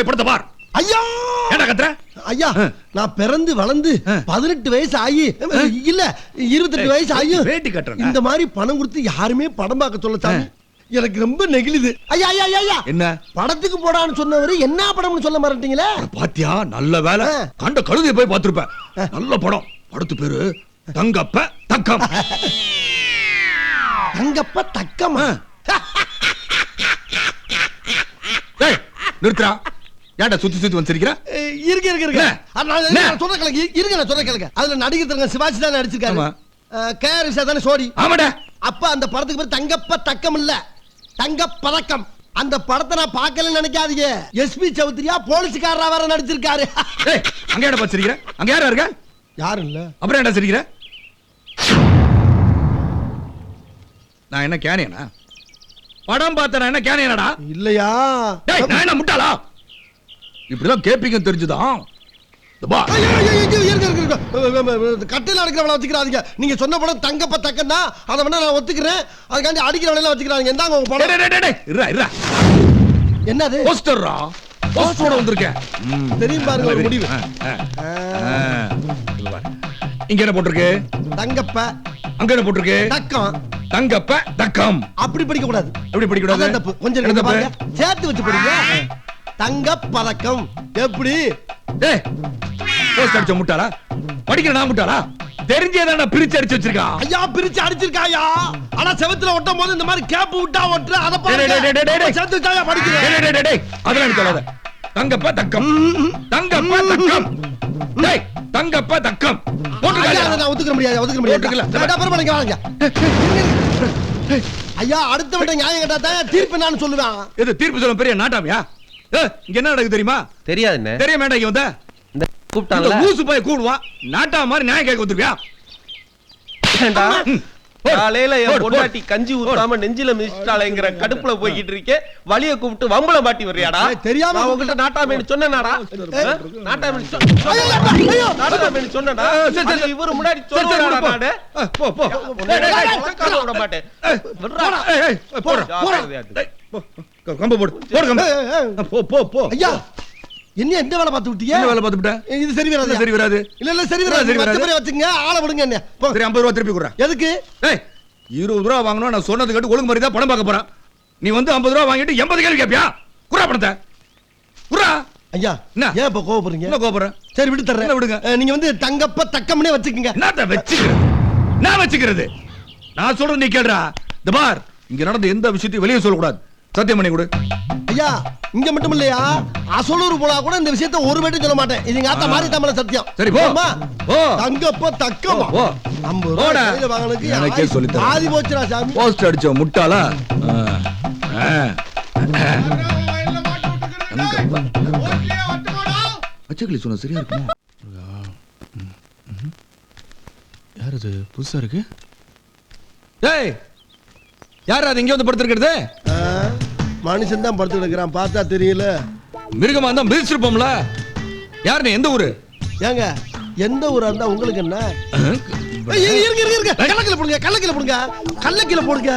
போய் படத்தை பார். ஐயா! ஏன்டா கத்துற? ஐயா. நான் பிறந்து வளர்ந்து. பதினெட்டு வயசு ஆகி இல்ல இருபத்தெட்டு வயசு ஆகி வேட்டி கட்டுறேன் இந்த மாதிரி பணம் கொடுத்து யாருமே படம் பார்க்க சொல்ல சாமி. எனக்கு ரொம்ப நெகிழுது. ஐயா ஐயா ஐயா, என்ன? படத்துக்கு போடான்னு சொன்னவரு என்ன படம்னு சொல்ல மாட்டீங்களே? பாத்தியா நல்ல வேலை. கண்ட கழுதையை போய் பார்த்திருப்ப நல்ல படம். படத்து பேரு தங்கப்ப தக்கம். தங்கப்ப தக்கமா? நிறுத்துறா ஏன்டா சுத்தி சுத்தி வந்து சிரிக்கிற ஏய், இருங்க இருங்க இருங்க. என்ன? அது நான் என்ன? சொல்ற கேளுங்க. இருங்க நான் சொல்ற கேளுங்க. அதுல நடிகர் சிவாஜி தான் நடிச்சிருக்காரு. ஆமா. கேஆர் தானே சோடி. ஆமாடா. அப்ப அந்த படத்துக்கு பேர் தங்கப்ப தக்கம் இல்ல. தங்க பதக்கம். அந்த படத்தை நான் பார்க்கலன்னு நினைக்காதீங்க. எஸ்பி சௌத்ரியா போலீஸ்காரரா வேற நடிச்சிருக்காரு. அங்க ஏன்டா பார்த்து சிரிக்கிற அங்க யாரா இருக்க? யாரும் இல்ல. அப்புறம் ஏன்டா சிரிக்கிற? நான் என்ன கேனியனா? படம் பார்த்த நான் என்ன கேனியனடா? இல்லையா? நான் என்ன முட்டாளா? இப்படிலாம் கேப்பீங்க தெரிஞ்சுதான். கட்டையில அடிக்கிறவள வச்சுக்கிறாதீங்க. நீங்க சொன்ன படம் தங்கப்ப தக்கம் தான் அதை வேணா நான் ஒத்துக்கிறேன். அதுக்காண்டி அடிக்கிறவள வச்சுக்கிறாங்க இந்தாங்க உங்க படம். என்னது? போஸ்டர்ரா? போஸ்டரோட வந்திருக்கேன். தெரியும் பாருங்க ஒரு முடிவு. இங்க என்ன போட்டிருக்கு? தங்கப்ப. அங்க என்ன போட்டிருக்கு? தக்கம். தங்கப்ப தக்கம். அப்படி படிக்க கூடாது எப்படி படிக்க கூடாது கொஞ்சம் சேர்த்து வச்சு படிங்க. தங்க பதக்கம் எப்படி போஸ்ட் அடிச்ச முட்டாளா? படிக்கிற நான் முட்டாளா? தெரிஞ்சே தான் பிரிச்சு அடிச்சு வச்சிருக்கான் ஐயா பிரிச்சு அடிச்சிருக்காயா? ஆனா செவத்துல ஒட்டும் போது இந்த மாதிரி கேப் விட்டா ஒட்டுற அத சேர்த்து டேய், படிக்கிறேன்? அதெல்லாம் எனக்கு சொல்லாத. தங்கப்ப தக்கம் தங்கப்ப தக்கம் டேய் தங்கப்ப தக்கம் நான் ஒத்துக்க முடியாது ஒத்துக்க முடியாது. அப்புறமா நீங்க வாங்க ஐயா அடுத்த விட்ட நியாயம் கேட்டா தான் தீர்ப்பு நான் சொல்லுவேன். இது தீர்ப்பு சொல்ல பெரிய நாட்டாமியா? இங்க என்ன தெரியுமா? தெரியாதுண்ணே. தெரிய வேண்டாம் இங்க வந்த. இந்த ஊசு போய் கூடுவான் நாட்டா மாதிரி நியாயம் கேட்க. காலையில என். பொண்டாட்டி கஞ்சி ஊத்தாம நெஞ்சில மிதிச்சிட்டாளேங்கிற கடுப்புல போய்கிட்டு இருக்கேன் வலிய கூப்பிட்டு வம்பளம் பாட்டி வர்றியாடா? தெரியாம உங்ககிட்ட நாட்டாமேனு சொன்னேனாடா. நாட்டாமேனு. நாட்டாமேனு சொன்னடா இவரு முன்னாடி சொல்லுவாடா போ. விட மாட்டேன். போடா. கம்பை போடு. போடு கம்பை. போ போ போ. ஐயா என்ன எந்த வேலை பார்த்து விட்டீங்க என்ன வேலை பார்த்துட்ட இது சரி வராது சரி வராது? இல்ல இல்ல சரி வராது. சரி வராது? வச்சுங்க ஆளை விடுங்க என்ன. சரி ஐம்பது ரூபா திருப்பி கொடுறேன். எதுக்கு? ஏய் இருபது ரூபா வாங்கணும் நான் சொன்னது கேட்டு ஒழுங்கு மாதிரி தான் படம் பார்க்க போறேன். நீ வந்து ஐம்பது ரூபா வாங்கிட்டு எண்பது கேள்வி கேட்பியா குறா பணத்தை. குறா. ஐயா என்ன? ஏன் இப்ப கோவப்படுறீங்க? என்ன கோபுறேன் சரி விட்டு தர்றேன். என்ன விடுங்க? நீங்க வந்து தங்கப்ப தக்கம்னே வச்சுக்கோங்க. என்னத்த வச்சுக்கிறது? நான் வச்சுக்கிறது? நான் சொல்றது நீ கேளுடா. இந்த பார் இங்க நடந்த எந்த விஷயத்தையும் வெளியே சொல்லக்கூடாது. சத்தியம் பண்ணி கொடு ஐயா இங்க மட்டும் இல்லையா அசலூர் போனா கூட இந்த விஷயத்த ஒரு மட்டும் சொல்ல மாட்டேன் இது எங்க ஆத்தா. மாதிரி தமிழ சத்தியம் சரி, போ. போதுமா? போ. தங்கப்ப தக்கமா போ. ஐம்பது போடா. கையில வாங்கினதுக்கு எனக்கே சொல்லித் தரேன். பாதி போச்சுடா சாமி போஸ்ட் அடிச்ச முட்டாளா. அச்சக்கிளி சொன்ன சரியா இருக்குமா யார் அது புதுசா இருக்கு டேய் யார் அது இங்க வந்து படுத்திருக்கிறது மனுஷன் தான் படுத்து கிடக்குறான். பார்த்தா தெரியல. மிருகமா இருந்தா மிதிச்சிருப்போம்ல. யார் நீ? எந்த ஊரு? ஏங்க எந்த ஊரா இருந்தா உங்களுக்கு என்ன? ஏய், இரு- இருங்க இருங்க இருங்க கள்ளக்கில போடுங்க கள்ளக்கில போடுங்க. கள்ளக்கில போடுங்க.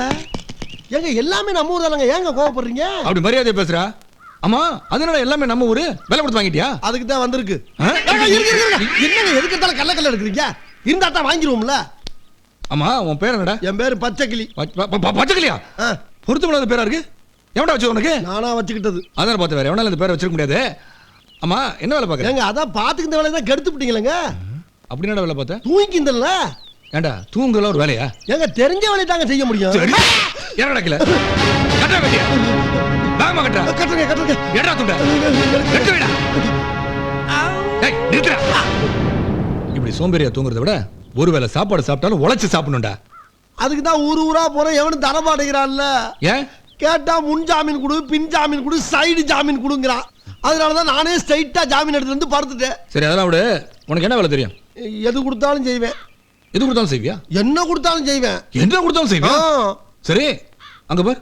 ஏங்க எல்லாமே நம்ம ஊர் தானங்க. ஏங்க கோவப்படுறீங்க? அப்படி மரியாதை பேசுறா? ஆமா அதனால எல்லாமே நம்ம ஊரு? விலை கொடுத்து வாங்கிட்டியா? அதுக்கு தான் வந்திருக்கு. ஆ? ஏங்க, இருங்க, இருங்க, இருங்க. என்னங்க எதுக்கு இருந்தாலும் கள்ளக்கல்ல எடுக்கிறீங்க? இருந்தா தான் வாங்கிருவோம்ல. ஆமா உன் பேர் என்னடா? என் பேரு பச்சைக்கிளி. பச்ச- ப- ப- பச்சைக்கிளியா? ஆ, பொருத்தமில்லாத பேரா இருக்கு? எவன்டா வச்சு உனக்கு? நானா வச்சுக்கிட்டது. அதான் பார்த்து வேற. எவனால இந்த பேரை வச்சிருக்க முடியாது. ஆமா என்ன வேலை பார்க்கற? ஏங்க அதான் பாத்துக்கிட்ட வேலையை தான் கெடுத்து விட்டீங்களேங்க அப்படி வேலை பார்த்த? தூங்கிக்கிந்தல ஏண்டா தூங்குறல ஒரு வேலையா? ஏங்க தெரிஞ்ச வேலையை தாங்க செய்ய முடியும். சரி. என்ன நடக்கல கட்டா கட்டியா? வேகமா கட்டா கட்டுங்க கட்டுங்க எடா துண்ட. கட்டு விடா. டேய் நிறுத்துடா. இப்படி சோம்பேறியா தூங்குறத விட ஒருவேளை சாப்பாடு சாப்பிட்டாலும் உழைச்சு சாப்பிடணும்டா. அதுக்கு தான் ஊரு ஊரா போறேன் எவனும் தரமாட்டேங்கிறான்ல. ஏன்? கேட்டா முன் ஜாமீன் கொடு பின் ஜாமீன் கொடு சைடு ஜாமீன் கொடுங்கிறான் அதனால தான் நானே ஸ்ட்ரைட்டா ஜாமீன் எடுத்துட்டு வந்து படுத்துட்டேன். சரி அதெல்லாம் விடு. உனக்கு என்ன வேலை தெரியும்? எது கொடுத்தாலும் செய்வேன். எது கொடுத்தாலும் செய்வியா? என்ன கொடுத்தாலும் செய்வேன். என்ன கொடுத்தாலும் செய்வியா? சரி அங்க பார்.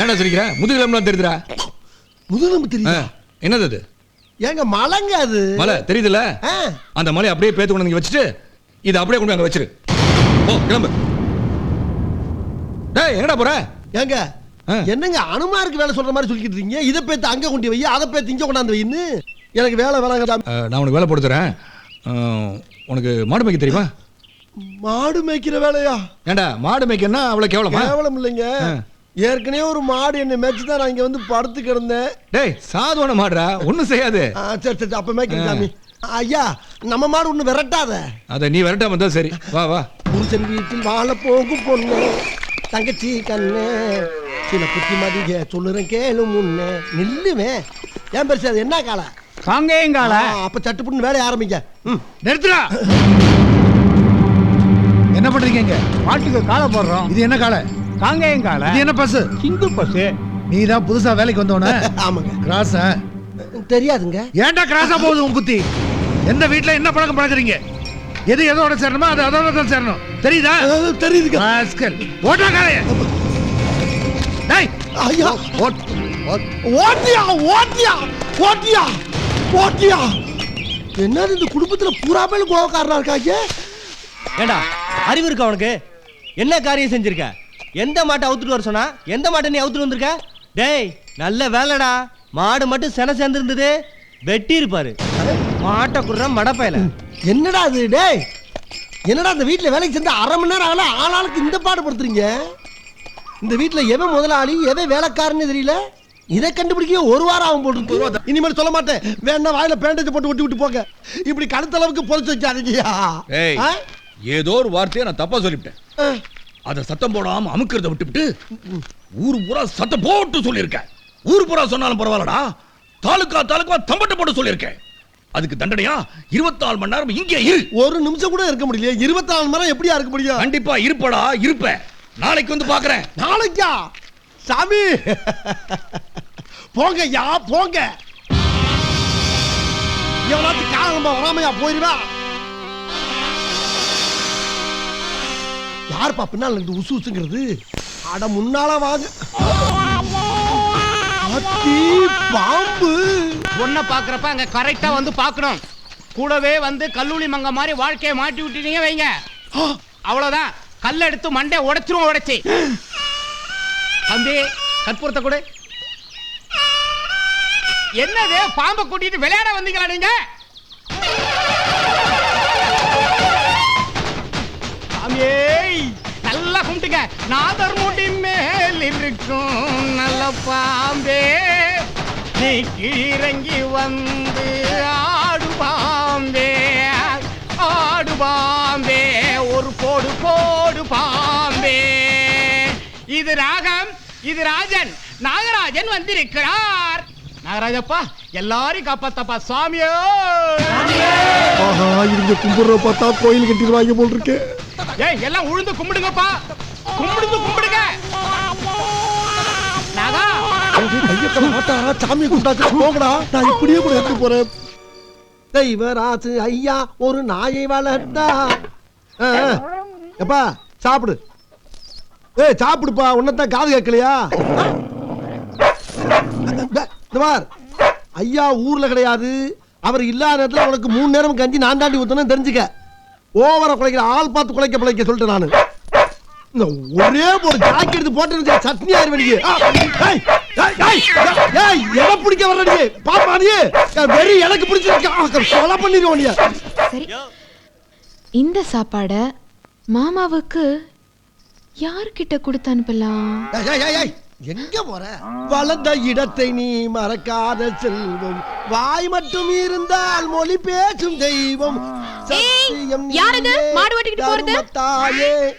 ஏன்டா சிரிக்கிற? முதுகிலம்லாம் தெரியுதுடா. முதுகெலும்பு தெரியுதா? என்னது அது? ஏங்க மலைங்க அது. மலை தெரியுதுல்ல? அந்த மலையை அப்படியே பேத்து கொண்டு இங்க வச்சுட்டு இதை அப்படியே கொண்டு அங்க வச்சிரு. ஓ கிளம்பு. டேய் எங்கடா போற? ஏங்க. என்னங்க அனுமாருக்கு வேலை சொல்ற மாதிரி சொல்லிக்கிட்டு இருக்கீங்க? இதை பேத்து அங்க கொண்டு வை அதை பேத்து இங்க கொண்டாந்து வைன்னு? எனக்கு வேலை வேலை நான் உனக்கு வேலை போட்டு தரேன். உனக்கு மாடு மேய்க்க தெரியுமா? மாடு மேய்க்கிற வேலையா? ஏண்டா மாடு மேய்க்கன்னா அவ்வளவு கேவலமா? கேவலம் இல்லைங்க. ஏற்கனவே ஒரு மாடு என்னை மேய்ச்சி தான் நான் இங்க வந்து படுத்து கிடந்தேன். டேய் சாதுவான மாடுடா ஒண்ணும் செய்யாது. சரி சரி அப்ப மேய்க்கிறேன் சாமி. ஐயா நம்ம மாடு ஒண்ணு விரட்டாத. அதை நீ விரட்டாம இருந்தா சரி. வா வா. புருஷன் வீட்டில் வாழ போகும் பொண்ணு. தங்கச்சி கண்ணு. சில புத்திமதிக சொல்லுறேன் கேளு முன்ன. நில்லுவே. ஏன் பெருசு அது என்ன காலை காங்கேயங்கால அப்ப சட்டுப்புன்னு வேலையை ஆரம்பிங்க. ம். நிறுத்துடா. என்ன பண்றீங்க மாட்டுக்கு காலை போடுறோம். இது என்ன காலை காங்கேயங்கால இது என்ன பஸ் சிங்கிள் பஸ் நீ தான் புதுசா வேலைக்கு வந்தவன? ஆமாங்க. கிராஸ் தெரியாதுங்க. ஏன்டா கிராஸா போகுது உன் புத்தி? எந்த வீட்ல என்ன பழக்கம் பழக்கறீங்க எது எதோட சேரணுமோ அது அதோட தான் சேரணும். தெரியுதா? அஹ், தெரியுதுங்க. ராஸ்கல் ஓட்டா காலைய டேய். ஐயா. ஓட் ஓட். ஓட்டியா ஓட்டியா ஓட்டியா ஓட்டியா. என்னது இந்த குடும்பத்துல பூரா பேர் கோவக்காரனா இருக்காங்க? ஏண்டா அறிவு இருக்கா உனக்கு? என்ன காரியம் செஞ்சிருக்க? எந்த மாட்டை அவுத்துட்டு வர சொன்னா எந்த மாட்டை நீ அவுத்துட்டு வந்திருக்க? டேய் நல்ல வேலைடா. மாடு மட்டும் சென சேர்ந்துருந்தது. வெட்டி இருப்பாரு மாட்டை குடுற மடப்பையில. என்னடா இது டேய்? என்னடா இந்த வீட்ல வேலைக்கு சேர்ந்து அரை மணி நேரம் ஆகல? ஆளாளுக்கு இந்த பாடுபடுத்துறீங்க இந்த வீட்ல எவன் முதலாளி எவன் வேலைக்காரன்னு தெரியல? இதை கண்டுபிடிக்க ஒரு வாரம் ஆகும் போட்டு இனிமேல் சொல்ல மாட்டேன். வேணா வாயில பேண்டேஜ் போட்டு ஒட்டி விட்டு போங்க. இப்படி கழுத்தளவுக்கு புதைச்சு வைக்காதீங்கயா ஏய் ஆ? ஏதோ ஒரு வார்த்தையை நான் தப்பா சொல்லிவிட்டேன். அத சத்தம் போடாம அமுக்கிறத விட்டுவிட்டு ஊர் பூரா சத்தம் போட்டு சொல்லியிருக்கேன். ஊர் பூரா சொன்னாலும் பரவாயில்லடா. தாலுக்கா தாலுக்கா தம்பட்ட போட்டு சொல்லியிருக்கேன். அதுக்கு தண்டனையா? இருபத்தி நாலு மணி நேரம் இங்கே இரு. ஒரு நிமிஷம் கூட இருக்க முடியல இருபத்தி நாலு மணி நேரம் எப்படியா இருக்க முடியும்? கண்டிப்பா இருப்படா இருப்ப. நாளைக்கு வந்து பாக்குறேன். நாளைக்கா? சாமி. போங்க யா போங்க. எவனாச்சும் காலம்பா வராமையா போயிருவா? யாருப்பா பின்னால் இருந்து உசு உசுங்கிறது? அட முன்னால வாங்க. பாம்பு. பொண்ணை பாக்குறப்ப அங்க கரெக்டா வந்து பார்க்கணும். கூடவே வந்து கல்லூலி மங்க மாதிரி வாழ்க்கையை மாட்டி விட்டுட்டீங்க வைங்க. அவ்வளவுதான். கல்ல எடுத்து மண்டை உடைச்சிரும் உடைச்சி. தம்பி கற்பூரத்தை கொடு. என்னது பாம்பை கூட்டிட்டு விளையாட வந்தீங்களா நீங்க? சாமியே நல்லா கும்பிட்டுங்க. நாதர் முடி மேல் இருக்கும் நல்ல பாம்பே. நீ கீழங்கி வந்து ஆடு பாம்பே. ஆடு பாம்பே ஒரு போடு போடு பாம்பே. இது ராகம் இது ராஜன் நாகராஜன் வந்திருக்கிறார். நாகராஜப்பா எல்லாரையும் காப்பாத்தப்பா சாமியோ. ஆஹா இவங்க கும்பிடுற பார்த்தா கோயில் கட்டிடுவாங்க போல் இருக்கு. ஏய் எல்லாம் உழுந்து கும்பிடுங்கப்பா. கும்பிடுங்க கும்பிடுங்க. நாகா. மாட்டாரா சாமி கும்பிட்டாச்சு போங்கடா. நான் இப்படியே கூட எடுத்து போறேன். தெய்வராசு ஐயா ஒரு நாயை வளர்த்தா. எப்பா சாப்பிடு. ஏய் சாப்பிடுப்பா. உன்னதான் காது கேட்கலையா? இந்த பார். ஐயா ஊர்ல கிடையாது. அவர் இல்லாத நேரத்துல உனக்கு மூணு நேரம் கஞ்சி நான் தாண்டி ஊத்தணும் தெரிஞ்சுக்க. ஓவரா குலைக்கிற ஆள் பார்த்து குலைக்க பிழைக்க சொல்லிட்டு நானு. இந்த ஒரே ஒரு ஜாக்கி எடுத்து போட்டு சட்னி ஆயிருவேன் நீ ஆ, ஏய், ஏய், ஏய், ஏய், எதை பிடிக்க வர்ற நீ? பாப்பா நீ? வெறி எனக்கு பிடிச்சிருக்க. கொலை பண்ணிடுவோம் நீ. சரி. இந்த சாப்பாட மாமாவுக்கு யார்கிட்ட கொடுத்து அனுப்பலாம்? எங்க போற? வளர்ந்த இடத்தை நீ மறக்காத செல்வம். வாய் மட்டும் இருந்தால் மொழி பேசும் தெய்வம். சத்தியம் யார் இது? மாடு ஓட்டிக்கிட்டு போறது?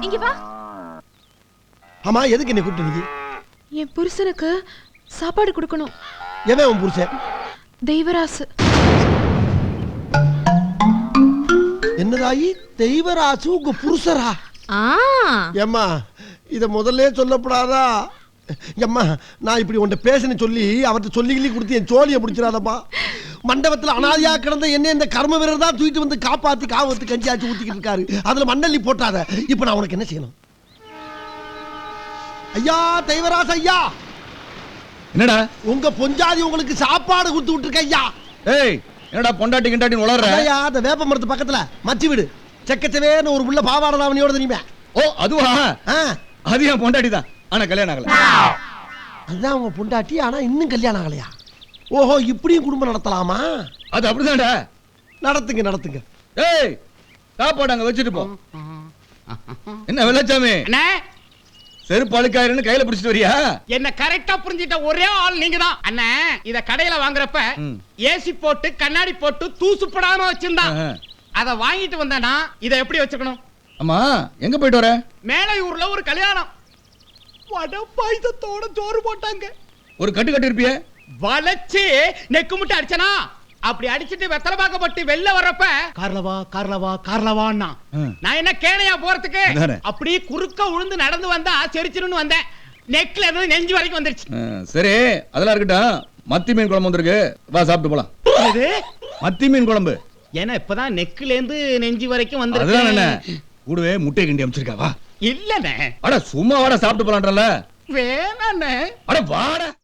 இங்க வா. ஆமா எதுக்கு என்ன கூப்பிட்டு என் புருஷனுக்கு சாப்பாடு கொடுக்கணும். எவன் உன் புருஷன்? தெய்வராசு. என்னதாயி? தெய்வராசு உங்க புருஷரா? ஆ. ஏம்மா இத முதல்ல சொல்லப்படாதா? எம்மா நான் இப்படி உன்ட்ட பேசுன்னு சொல்லி அவர்கிட்ட சொல்லி கிள்ளி கொடுத்து என் சோழியை பிடிச்சிடாதப்பா. மண்டபத்துல அனாதையா கிடந்த என்ன இந்த கர்ம வீரர் தான் தூக்கிட்டு வந்து காப்பாத்தி காவத்து கஞ்சியாச்சு ஊத்திக்கிட்டு இருக்காரு. அதுல மண்ணள்ளி போட்டாத. இப்ப நான் உனக்கு என்ன செய்யணும்? ஐயா தெய்வராச ஐயா! என்னடா? உங்க பொஞ்சாதி உங்களுக்கு சாப்பாடு கொடுத்து விட்டுருக்க ஐயா. ஏய் என்னடா பொண்டாட்டி கிண்டாட்டின்னு உளர்ற? ஐயா அந்த வேப்ப மரத்து பக்கத்துல மச்சி வீடு. செக்கச்சவேன்னு ஒரு உள்ள பாவாடை தாவணியோட தெரியுமே? ஓ அதுவா? ஆ. அது என் பொண்டாட்டி தான். ஆனா கல்யாணம் ஆகல. அதுதான் அவங்க பொண்டாட்டி ஆனா இன்னும் கல்யாணம் ஆகலையா? ஓஹோ இப்படியும் குடும்பம் நடத்தலாமா? அது அப்படிதான்டா. நடத்துங்க நடத்துங்க. ஏய் சாப்பாடு அங்க வச்சுட்டு போ. என்ன வெள்ளச்சாமி? அண்ணே செருப்பு அழுக்காயிருன்னு கையில பிடிச்சிட்டு வரியா? என்ன கரெக்டா புரிஞ்சிட்ட ஒரே ஆள் நீங்க தான் அண்ணே இத கடையில வாங்குறப்ப. ஏசி போட்டு கண்ணாடி போட்டு தூசு போடாம வச்சிருந்தான். அத வாங்கிட்டு வந்தானா இத எப்படி வச்சுக்கணும்? அம்மா எங்க போயிட்டு வர? மேலையூர்ல ஒரு கல்யாணம். வட பாயசத்தோட சோறு போட்டாங்க. ஒரு கட்டு கட்டு இருப்பியே வளைச்சு நெக்கு முட்டை அடிச்சனா? அப்படி அடிச்சிட்டு வெத்தலை பாக்கப்பட்டு வெளில வர்றப்ப கார்லவா கார்லவா கார்லவான்னா. நான் என்ன கேணையா போறதுக்கு? அதானே. அப்படியே குறுக்க உழுந்து நடந்து வந்தா செரிச்சிருன்னு வந்தேன். நெக்ல இருந்து நெஞ்சு வரைக்கும் வந்துருச்சு. சரி அதெல்லாம் இருக்கட்டும். மத்தி மீன் குழம்பு வந்திருக்கு. வா சாப்பிட்டு போலாம். மத்தி மீன் குழம்பு. ஏன்னா இப்பதான் நெக்ல இருந்து நெஞ்சு வரைக்கும் அதுதான் என்ன? வந்து கூடவே முட்டை கிண்டி அமைச்சிருக்கா வா. இல்லண்ணே. அட சும்மா வாடா சாப்பிட்டு போலான்றல வேணாண்ணே. அட வாடா.